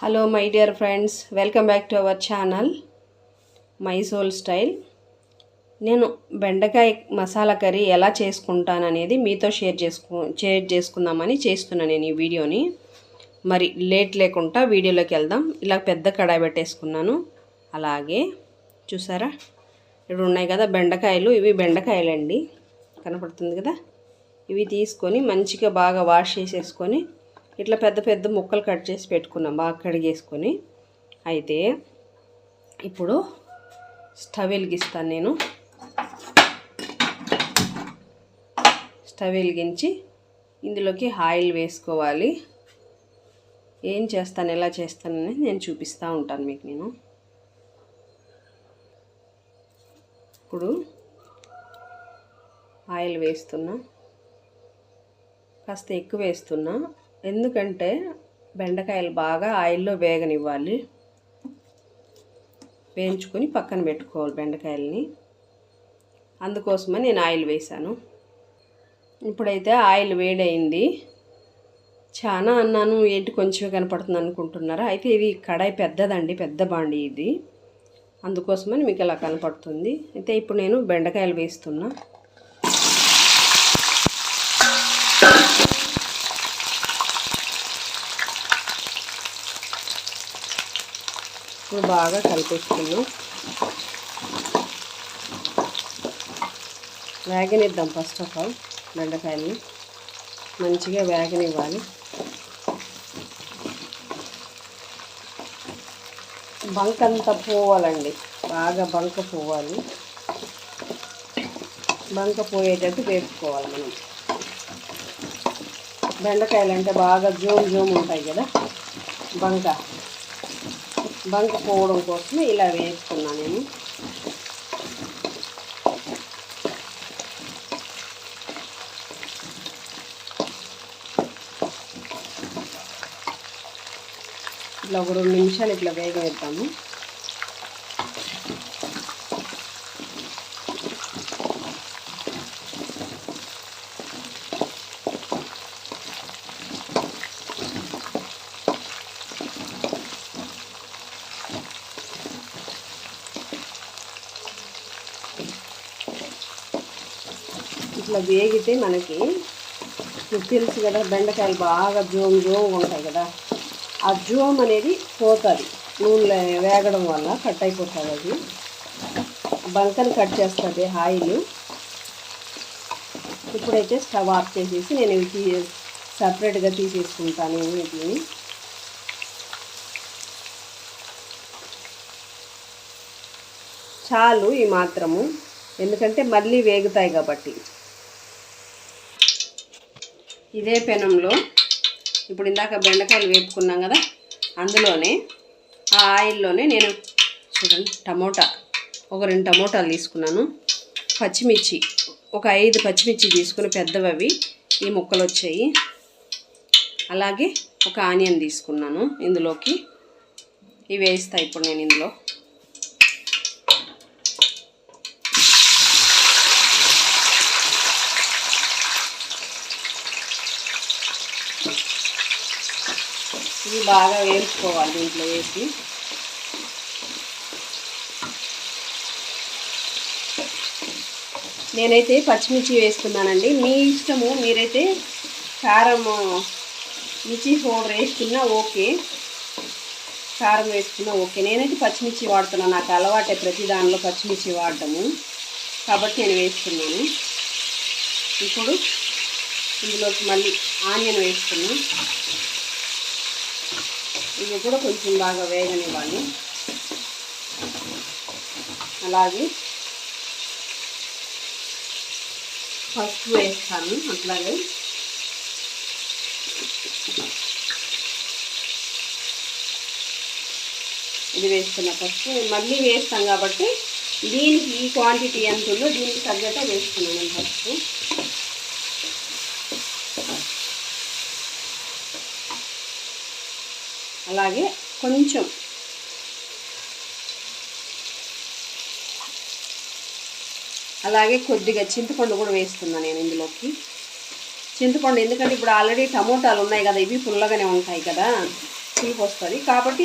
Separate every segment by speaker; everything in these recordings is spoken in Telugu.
Speaker 1: Hello my dear friends welcome back to our channel my soul style నేను బెండకాయ మసాలా కర్రీ ఎలా చేసుకుంటాననేది మీతో షేర్ చేసుకు షేర్ చేసుకుందామని చేస్తున్నాను నేను ఈ వీడియోని. మరి లేట్ లేకుండా వీడియోలోకి వెళ్దాం. ఇలా పెద్ద కడాయి పెట్టేసుకున్నాను. అలాగే చూసారా? ఇప్పుడు ఉన్నాయి కదా బెండకాయలు. ఇవి బెండకాయలండి. కనపడుతుంది కదా? ఇవి తీసుకొని మంచిగా బాగా వాష్ చేసేసుకొని ఇట్లా పెద్ద పెద్ద ముక్కలు కట్ చేసి పెట్టుకున్నాం. బాగా కడిగేసుకొని అయితే ఇప్పుడు స్టవ్ వెలిగిస్తాను నేను. స్టవ్ వెలిగించి ఇందులోకి ఆయిల్ వేసుకోవాలి. ఏం చేస్తాను ఎలా చేస్తానని నేను చూపిస్తూ ఉంటాను మీకు నేను. ఇప్పుడు ఆయిల్ వేస్తున్నా. కాస్త ఎక్కువ వేస్తున్నా. ఎందుకంటే బెండకాయలు బాగా ఆయిల్లో వేగనివ్వాలి. వేయించుకొని పక్కన పెట్టుకోవాలి బెండకాయలని. అందుకోసమని నేను ఆయిల్ వేశాను. ఇప్పుడైతే ఆయిల్ వేడైంది. చాలా అన్నాను ఏంటి కొంచెమే కనపడుతుంది అనుకుంటున్నారా? అయితే ఇది కడాయి పెద్దదండి పెద్ద బాండి ఇది. అందుకోసమని మీకు ఇలా కనపడుతుంది. అయితే ఇప్పుడు నేను బెండకాయలు వేస్తున్నా. ఇప్పుడు బాగా కలిపేసుకున్నాం వేగనిద్దాం ఫస్ట్ ఆఫ్ ఆల్ బెండకాయల్ని. మంచిగా వేగనివ్వాలి. బంక అంతా పోవాలండి. బాగా బంక పోవాలి. బంక పోయేటట్టు వేపుకోవాలి మనం. బెండకాయలు అంటే బాగా జోమ్ జోమ్ ఉంటాయి కదా బంక. బంక పోవడం కోసమే ఇలా వేసుకున్నా నేను. ఇట్లా ఒక రెండు నిమిషాలు ఇట్లా వేగవేద్దాము. వేగితే మనకి తెలుసు కదా బెండకాయలు బాగా జోమ్ జోమ్ ఉంటాయి కదా. ఆ జోమ్ అనేది పోతుంది. నూనెలో వేగడం వల్ల కట్ అయిపోతుంది అది. బంకని కట్ చేస్తుంది ఆయిల్. ఇప్పుడైతే స్టవ్ ఆఫ్ చేసేసి నేను ఇవి తీ సపరేట్గా తీసేసుకుంటాను వీటిని. చాలు ఈ మాత్రము. ఎందుకంటే మళ్ళీ వేగుతాయి కాబట్టి. ఇదే పెనంలో ఇప్పుడు ఇందాక బెండకాయలు వేపుకున్నాం కదా అందులోనే ఆ ఆయిల్లోనే నేను చూడండి టమోటా ఒక రెండు టమోటాలు తీసుకున్నాను. పచ్చిమిర్చి ఒక ఐదు పచ్చిమిర్చి తీసుకుని పెద్దవి ఈ ముక్కలు వచ్చాయి. అలాగే ఒక ఆనియన్ తీసుకున్నాను ఇందులోకి. ఇవి వేస్తాయి ఇప్పుడు నేను ఇందులో. ఇవి బాగా వేసుకోవాలి దీంట్లో వేసి. నేనైతే పచ్చిమిర్చి వేసుకున్నానండి. మీ ఇష్టము మీరైతే కారం మిర్చి పౌడర్ వేసుకున్నా ఓకే. కారం వేసుకున్నా ఓకే. నేనైతే పచ్చిమిర్చి వాడుతున్నాను నాకు అలవాటే ప్రతి దానిలో పచ్చిమిర్చి వాడటము. కాబట్టి నేను వేసుకున్నాను. ఇప్పుడు ఇందులోకి మళ్ళీ ఆనియన్ వేసుకున్నాను ఇవి కూడా కొంచెం బాగా వేగనివ్వాలి. అలాగే పసుపు వేస్తాను అట్లాగే. ఇది వేస్తున్న పసుపు. మళ్ళీ వేస్తాం కాబట్టి దీనికి ఈ క్వాంటిటీ ఎంత ఉందో దీనికి తగ్గట్టే వేస్తున్నాను పసుపు. అలాగే కొంచెం. అలాగే కొద్దిగా చింతపండు కూడా వేస్తున్నాను నేను ఇందులోకి. చింతపండు ఎందుకంటే ఇప్పుడు ఆల్రెడీ టమోటాలు ఉన్నాయి కదా ఇవి పుల్లగానే ఉంటాయి కదా తీపి వస్తుంది కాబట్టి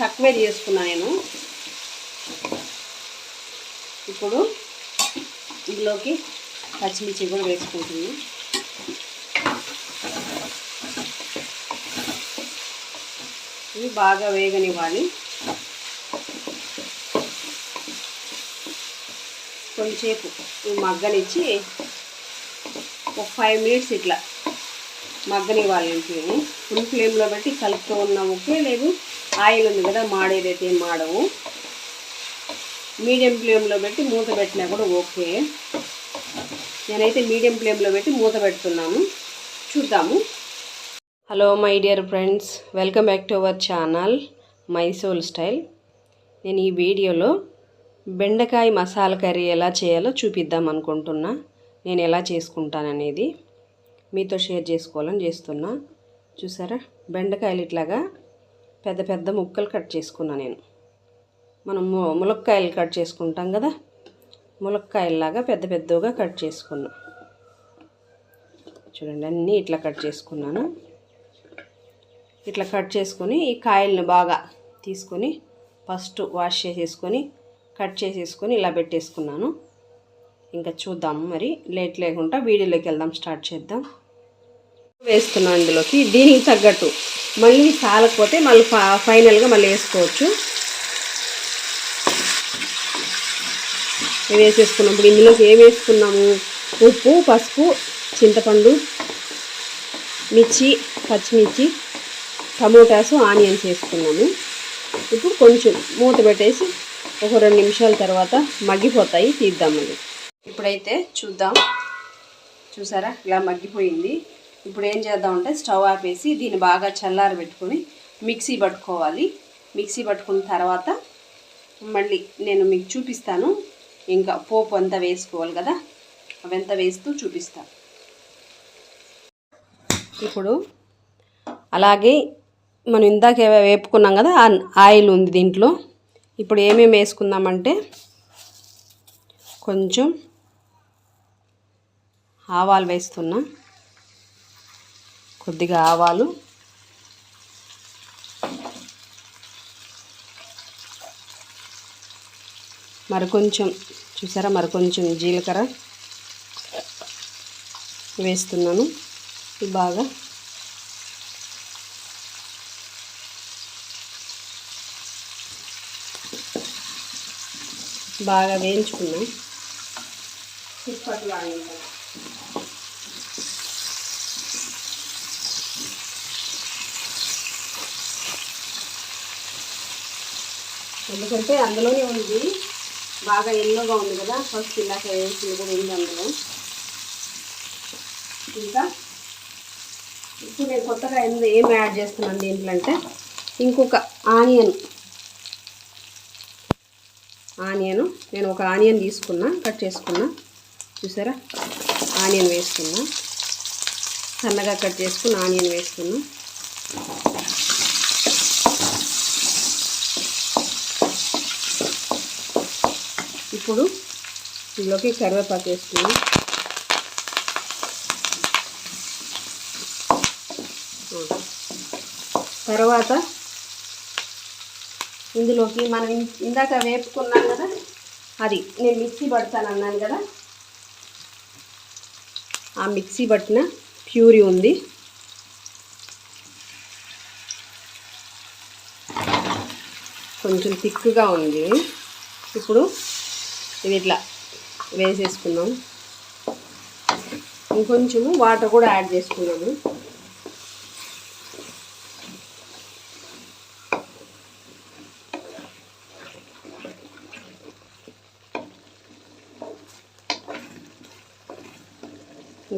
Speaker 1: తక్కువే చేసుకున్నా నేను. ఇప్పుడు ఇందులోకి పచ్చిమిర్చి కూడా వేసుకుంటున్నాను ఇవి బాగా వేగనివ్వాలి. కొంచెంసేపు ఇవి మగ్గనిచ్చి ఒక ఫైవ్ మినిట్స్ ఇట్లా మగ్గనివ్వాలి ఇంటిని ఫుల్ ఫ్లేమ్లో పెట్టి కలుపుతూ ఉన్నాం ఓకే లేదు ఆయిల్ ఉంది కదా మాడేదైతే ఏం మాడవు. మీడియం ఫ్లేమ్లో పెట్టి మూత పెట్టినా కూడా ఓకే. నేనైతే మీడియం ఫ్లేమ్లో పెట్టి మూత పెడుతున్నాను. చూద్దాము. Hello my dear friends welcome back to our channel my soul style నేను ఈ వీడియోలో బెండకాయ మసాలా కర్రీ ఎలా చేయాలో చూపిద్దాం అనుకుంటున్నా. నేను ఎలా చేసుకుంటాననేది మీతో షేర్ చేసుకోవాలని చేస్తున్నా. చూసారా? బెండకాయలు ఇట్లాగా పెద్ద పెద్ద ముక్కలు కట్ చేసుకున్నా నేను. మనం ము- ములక్కాయలు కట్ చేసుకుంటాం కదా? ములక్కాయల్లాగా పెద్ద పెద్దగా కట్ చేసుకున్నా. చూడండి అన్నీ ఇట్లా కట్ చేసుకున్నాను. ఇట్లా కట్ చేసుకొని ఈ కాయలను బాగా తీసుకొని ఫస్ట్ వాష్ చేసేసుకొని కట్ చేసేసుకొని ఇలా పెట్టేసుకున్నాను. ఇంకా చూద్దాం మరి లేట్ లేకుండా వీడియోలోకి వెళ్దాం స్టార్ట్ చేద్దాం. వేసుకున్నాను ఇందులోకి దీనికి తగ్గట్టు. మళ్ళీ చాలకపోతే మళ్ళీ ఫా ఫైనల్గా మళ్ళీ వేసుకోవచ్చు. ఇవి వేసేసుకున్నప్పుడు ఇందులోకి ఏం వేసుకున్నాము? ఉప్పు పసుపు చింతపండు మిర్చి పచ్చిమిర్చి టమోటాసు ఆనియన్స్ వేసుకున్నాము ఇప్పుడు కొంచెం మూత పెట్టేసి ఒక రెండు నిమిషాల తర్వాత మగ్గిపోతాయి తీద్దాం ఇప్పుడైతే చూద్దాం. చూసారా? ఇలా మగ్గిపోయింది. ఇప్పుడు ఏం చేద్దామంటే స్టవ్ ఆపేసి దీన్ని బాగా చల్లారి పెట్టుకొని మిక్సీ పట్టుకోవాలి. మిక్సీ పట్టుకున్న తర్వాత మళ్ళీ నేను మీకు చూపిస్తాను. ఇంకా పోపు అంతా వేసుకోవాలి కదా? అవంతా వేస్తూ చూపిస్తాను ఇప్పుడు అలాగే మనం ఇందాక వేపుకున్నాం కదా ఆ ఆయిల్ ఉంది దీంట్లో. ఇప్పుడు ఏమేమి వేసుకుందామంటే కొంచెం ఆవాలు వేస్తున్నా. కొద్దిగా ఆవాలు. మరి కొంచెం చూసారా మరి కొంచెం జీలకర్ర వేస్తున్నాను. బాగా బాగా వేయించుకున్నాం. చిప్పట్లు ఎందుకంటే అందులోనే ఉంది. బాగా ఎల్లోగా ఉంది కదా. ఫస్ట్ ఇలాగ వేసింది కూడా ఉంది అందులో. ఇంకా ఇప్పుడు నేను కొత్తగా ఏం యాడ్ చేస్తున్నాను దీంట్లో అంటే ఇంకొక ఆనియన్ ఆనియన్ నేను ఒక ఆనియన్ తీసుకున్నా కట్ చేసుకున్నా. చూసారా? ఆనియన్ వేసుకున్నా. సన్నగా కట్ చేసుకున్న ఆనియన్ వేసుకున్నా. ఇప్పుడు ఇందులోకి కరివేపాకు వేసుకున్నాం. తర్వాత ఇందులోకి మనం ఇందాక వేపుకున్నాం కదా అది నేను మిక్సీ పడతాను అన్నాను కదా. ఆ మిక్సీ పట్టిన ప్యూరీ ఉంది. కొంచెం థిక్గా ఉంది. ఇప్పుడు ఇది ఇట్లా వేసేసుకున్నాం ఇంకొంచెము వాటర్ కూడా యాడ్ చేసుకున్నాము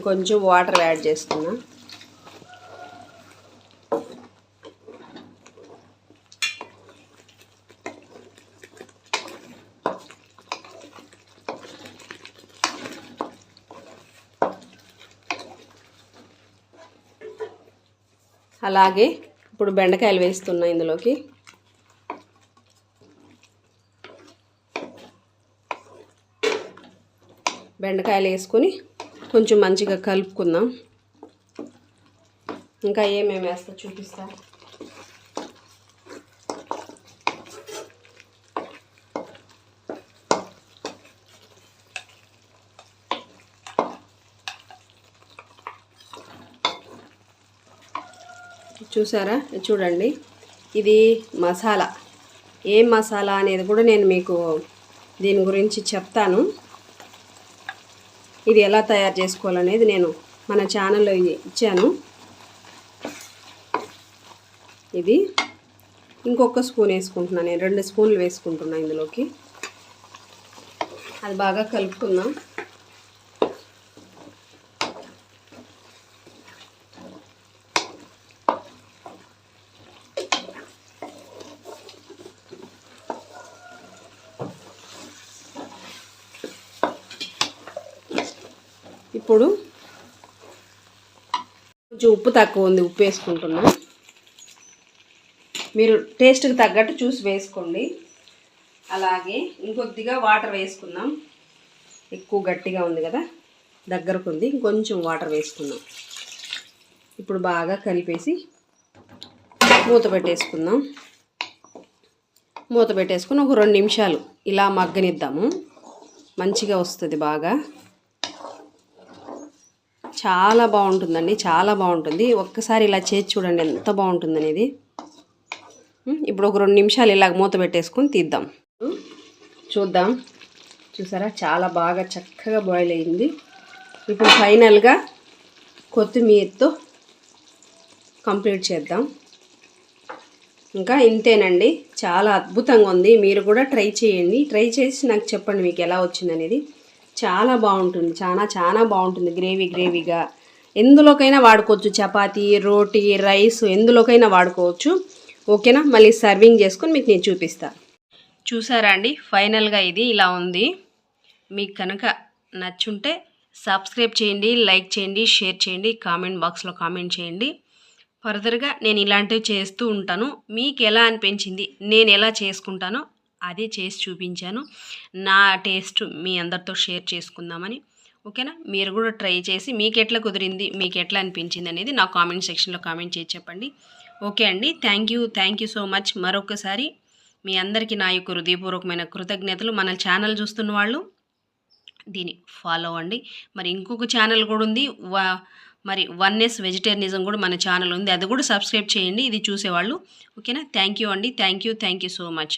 Speaker 1: కొంచెం వాటర్ యాడ్ చేస్తున్నా అలాగే ఇప్పుడు బెండకాయలు వేస్తున్నా ఇందులోకి. బెండకాయలు వేసుకొని కొంచెం మంచిగా కలుపుకుందాం. ఇంకా ఏమేమి వేస్తా చూపిస్తా. చూసారా? చూడండి. ఇది మసాలా. ఏ మసాలా అనేది కూడా నేను మీకు దీని గురించి చెప్తాను. ఇది ఎలా తయారు చేసుకోవాలనేది నేను మన ఛానల్లో ఇచ్చాను. ఇది ఇంకొక స్పూన్ వేసుకుంటున్నాను నేను. రెండు స్పూన్లు వేసుకుంటున్నాను ఇందులోకి. అది బాగా కలుపుకుందాం. ఇప్పుడు కొంచెం ఉప్పు తక్కువ ఉంది ఉప్పు వేసుకుంటున్నా. మీరు టేస్ట్కి తగ్గట్టు చూసి వేసుకోండి. అలాగే ఇంకొద్దిగా వాటర్ వేసుకుందాం. ఎక్కువ గట్టిగా ఉంది కదా దగ్గరకు ఉంది ఇంకొంచెం వాటర్ వేసుకుందాం. ఇప్పుడు బాగా కలిపేసి మూత పెట్టేసుకుందాం. మూత పెట్టేసుకుని ఒక రెండు నిమిషాలు ఇలా మగ్గనిద్దాము. మంచిగా వస్తుంది బాగా. చాలా బాగుంటుందండి చాలా బాగుంటుంది. ఒక్కసారి ఇలా చేసి చూడండి ఎంత బాగుంటుంది అనేది ఇప్పుడు ఒక రెండు నిమిషాలు ఇలాగ మూత పెట్టేసుకొని తీద్దాం. చూద్దాం. చూసారా? చాలా బాగా చక్కగా బాయిల్ అయింది. ఇప్పుడు ఫైనల్గా కొత్తిమీరతో కంప్లీట్ చేద్దాం. ఇంకా ఇంతేనండి. చాలా అద్భుతంగా ఉంది. మీరు కూడా ట్రై చేయండి. ట్రై చేసి నాకు చెప్పండి మీకు ఎలా వచ్చింది అనేది చాలా బాగుంటుంది. చాలా చాలా బాగుంటుంది గ్రేవీ గ్రేవీగా. ఎందులోకైనా వాడుకోవచ్చు. చపాతీ రోటీ రైస్ ఎందులోకైనా వాడుకోవచ్చు. ఓకేనా? మళ్ళీ సర్వింగ్ చేసుకొని మీకు నేను చూపిస్తాను చూసారా అండి? ఫైనల్గా ఇది ఇలా ఉంది. మీకు కనుక నచ్చుంటే సబ్స్క్రైబ్ చేయండి లైక్ చేయండి షేర్ చేయండి కామెంట్ బాక్స్లో కామెంట్ చేయండి. ఫర్దర్గా నేను ఇలాంటివి చేస్తూ ఉంటాను. మీకు ఎలా అనిపించింది? నేను ఎలా చేసుకుంటానో అదే చేసి చూపించాను. నా టేస్ట్ మీ అందరితో షేర్ చేసుకుందామని. ఓకేనా? మీరు కూడా ట్రై చేసి మీకు ఎట్లా కుదిరింది మీకు ఎట్లా అనిపించింది అనేది నా కామెంట్ సెక్షన్లో కామెంట్ చేసి చెప్పండి. ఓకే అండి. Thank you. Thank you so much. మరొకసారి మీ అందరికీ నా యొక్క హృదయపూర్వకమైన కృతజ్ఞతలు. మన ఛానల్ చూస్తున్న వాళ్ళు దీన్ని ఫాలో అవ్వండి. మరి ఇంకొక ఛానల్ కూడా ఉంది. మరి వన్ ఎస్ వెజిటేరియనిజం కూడా మన ఛానల్ ఉంది. అది కూడా సబ్స్క్రైబ్ చేయండి. ఇది చూసేవాళ్ళు. ఓకేనా? థ్యాంక్ యూ అండి. Thank you. Thank you so much.